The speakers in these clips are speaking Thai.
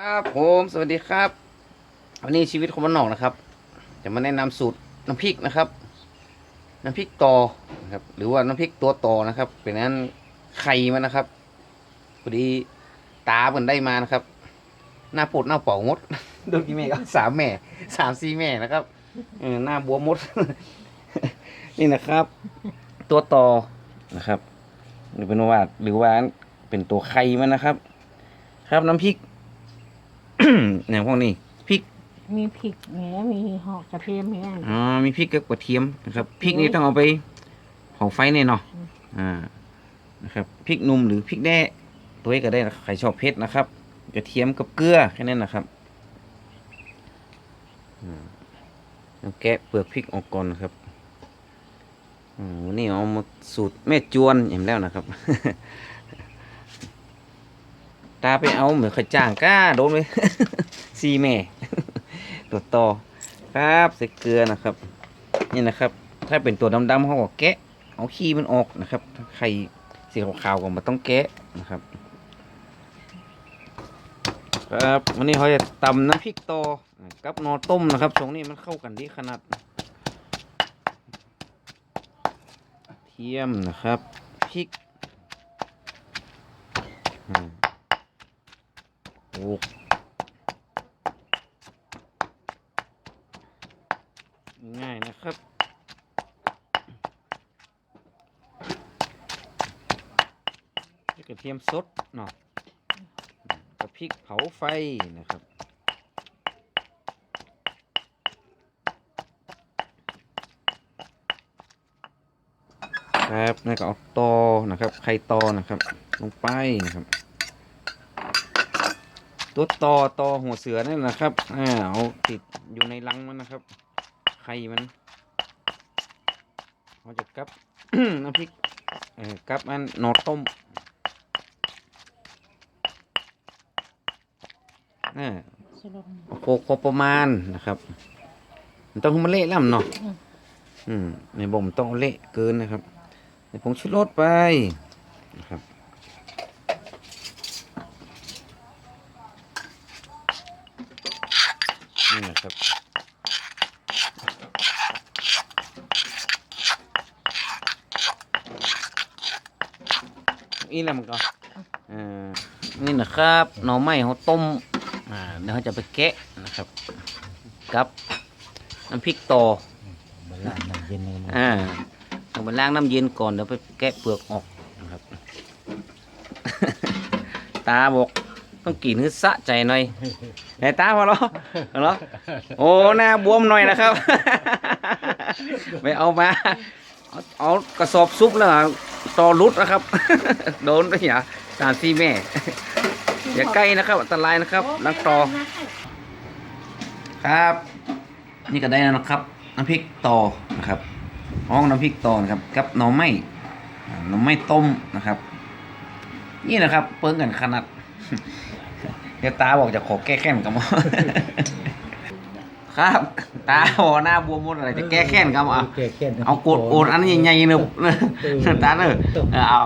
ครับผมสวัสดีครับ วันนี้ชีวิตคนบ้านนอกนะครับ จะมาแนะนำสูตรน้ำพริกนะครับ น้ำพริกตอนะครับหรือว่าน้ำพริกตัวตอนะครับ เป็นนั้นไข่มันนะครับพอดีตาเพิ่นได้มานะครับ หน้าปวดหน้าเป่ามดโดนกี่แม่ก็สามแม่สามสี่แม่นะครับเออหน้าบวมมด นี่นะครับ ตัวตอนะครับ หรือเป็นว่าหรือว่าเป็นตัวไข่มันนะครับ ครับน้ำพริก อย่างพวกนี้พริกมีพริกแหมมีหอกกระเทียมแหมอ๋อมีพริกกับกระเทียมนะครับพริกนี่ต้องเอาไปเผาไฟเนี่ยเนาะอ่านะครับพริกหนุ่มหรือพริกแด้ตัวนี้ก็ได้นะใครชอบเผ็ดนะครับ กระเทียมกับเกลือแค่นั้นนะครับอืมต้องแกะเปลือกพริกออกก่อนนะครับอืมวันนี้เอามาสูตรแม่จวนอย่างแล้วนะครับ ตาไปเอาเหมือนขจ้างก้าโดนไปซีแม่ตัวต่อครับใส่เกลือนะครับนี่นะครับ ถ้าเป็นตัวดำๆเขาก็แกะ เอาขี้มันออกนะครับถ้าใครสีขาวๆก็มาต้องแกะนะครับ ครับวันนี้เขาจะตำน้ำพริกตอกับนอต้มนะครับตรงนี้มันเข้ากันดีขนาดเทียมนะครับพริก โอ้ง่ายนะครับ กระเทียมสดเนาะกับพริกเผาไฟนะครับ ครับแล้วก็เอาตอนะครับ ไข่ตอนะครับ ลงไปนะครับ ตัวตอตอหัวเสือนั่นนะครับอ่าเอาติดอยู่ในรังมันนะครับ ไข่มันเราจะกับ น้ำพริกเอ่อกับอันหนอต้มอ่าสลบโคกพอประมาณนะครับมันต้องให้มันเละล่ำเนาะอืมอืมในบ่มนต้องเอาเละเกินนะครับในผงชูรสไปนะครับ นี่นะครับอีแล้วมันก็อ่านี่นะครับหน่อไม้เขาต้มอ่าเดี๋ยวเขาจะไปแกะนะครับกับน้ำพริกต่อมันละน้ำเย็นเลยนะอ่าต้องไปล้างน้ำเย็นก่อนเดี๋ยวไปแกะเปลือกออกนะครับ ตาบอกต้องกินให้สะใจหน่อย ไหนตาพอเหรอพอเหรอโอ้หน้าบวมหน่อยนะครับไปเอามา เอาเอากระสอบซุปแล้วต่อรุดนะครับ โดนไปอย่าสามสี่แม่ อย่าใกล้นะครับ อันตรายนะครับนักต่อครับ นี่ก็ได้แล้วนะครับ น้ำพริกต่อนะครับห้องน้ำพริกต่อนะครับ กับหน่อไม้อ่าหน่อไม้ต้มนะครับ นี่นะครับ เปิ้งกันขนาด เดี๋ยวตาบอกจะขอแก้แค้นกับหมอครับ ตาบอกหน้าบวมหมดอะไรจะแก้แค้นกับหมอแก้แค้นเอาโกดโอนอันใหญ่ๆเนอะตาเนอะเออเอา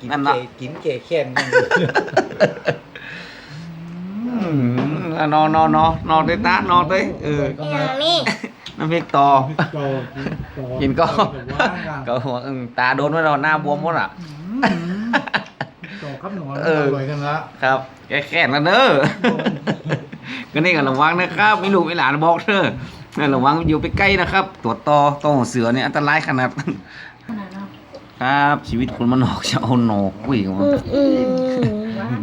กินนั่นแก้เนาะกินแก้แค้นกันอืมนอนนอนนอนนอนด้วยตานอนด้วยเอออย่างนี้น้ำพริกต่อต่อกินก็ก็ก็หัวอึ้งตาโดนไว้เราหน้าบวมหมดอะต่อ ครับหนูเออร่อยกันละครับแกแค้นแล้วเนอะ ก็นี่ก็ระวังนะครับมีลูกมีหลานบอกเนอะนั่นระวังอยู่ไปใกล้นะครับตัวต่อต่อหัวเสือเนี่ยอันตรายขนาด ขนาดนั้นครับชีวิตคนมันนอกจะเอาหนอกกุยมา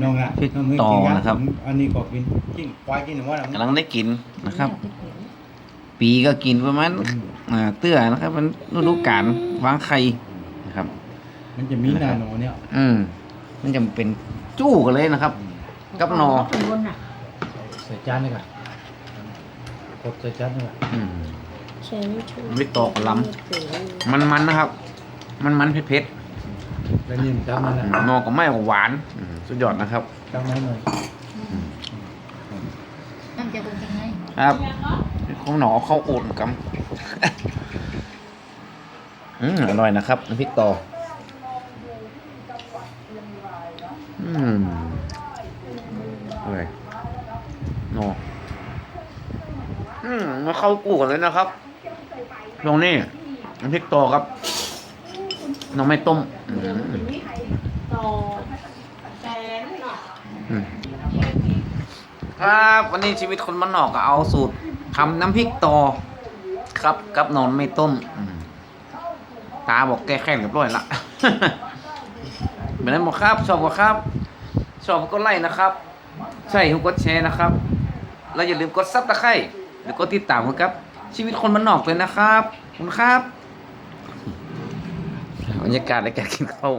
น้องอะพริกน้งไม่ต่อกินะครับ อันนี้ก็กินจิ้งควายกินหรือว่าอะไรกำลังได้กินนะครับ ปีก็กินประมาณอ่าเตื้อนะครับ มันฤดูกาลวางไข่นะครับ มันจะมีหนาหนอเนี่ย อืม มันจะเป็นจู้กันเลยนะครับ กับหนอข้างบนน่ะใส่จานนี่ก่ะกดใส่จานนี่ก่ะอืม ใช้ชูไม่ตอกล้ำมันมันๆนะครับ มันมันๆเผ็ดแล้วนี่มันจำนั่นแหละๆหนอก็ไม่หวานอืมสุดยอดนะครับ จำนั่นหน่อยน้ำจะเป็นยังไงครับของหนอเข้าโอดกัมอืมอร่อยนะครับน้ำพริกต่อ อืมอร่อยโอ้อืมมาเข้ากูกันเลยนะครับ ตรงนี้น้ำพริกโตครับ น้องไม่ต้มอืมอืมครับวันนี้ชีวิตคนมันนอกก็เอาสูตรทำน้ำพริกต่อครับกับนอนไม่ต้มตาบอกแก้แค้นเรียบร้อยละเหมือนนั้นบอกครับ ชอบก็ครับ ชอบก็ไลค์นะครับ ใช่กดแชร์นะครับ แล้วอย่าลืมกดซับตะไคร้หรือกดติดตามกันครับ ชีวิตคนมันนอกเลยนะครับขอบคุณครับ บรรยากาศในการกินข้าว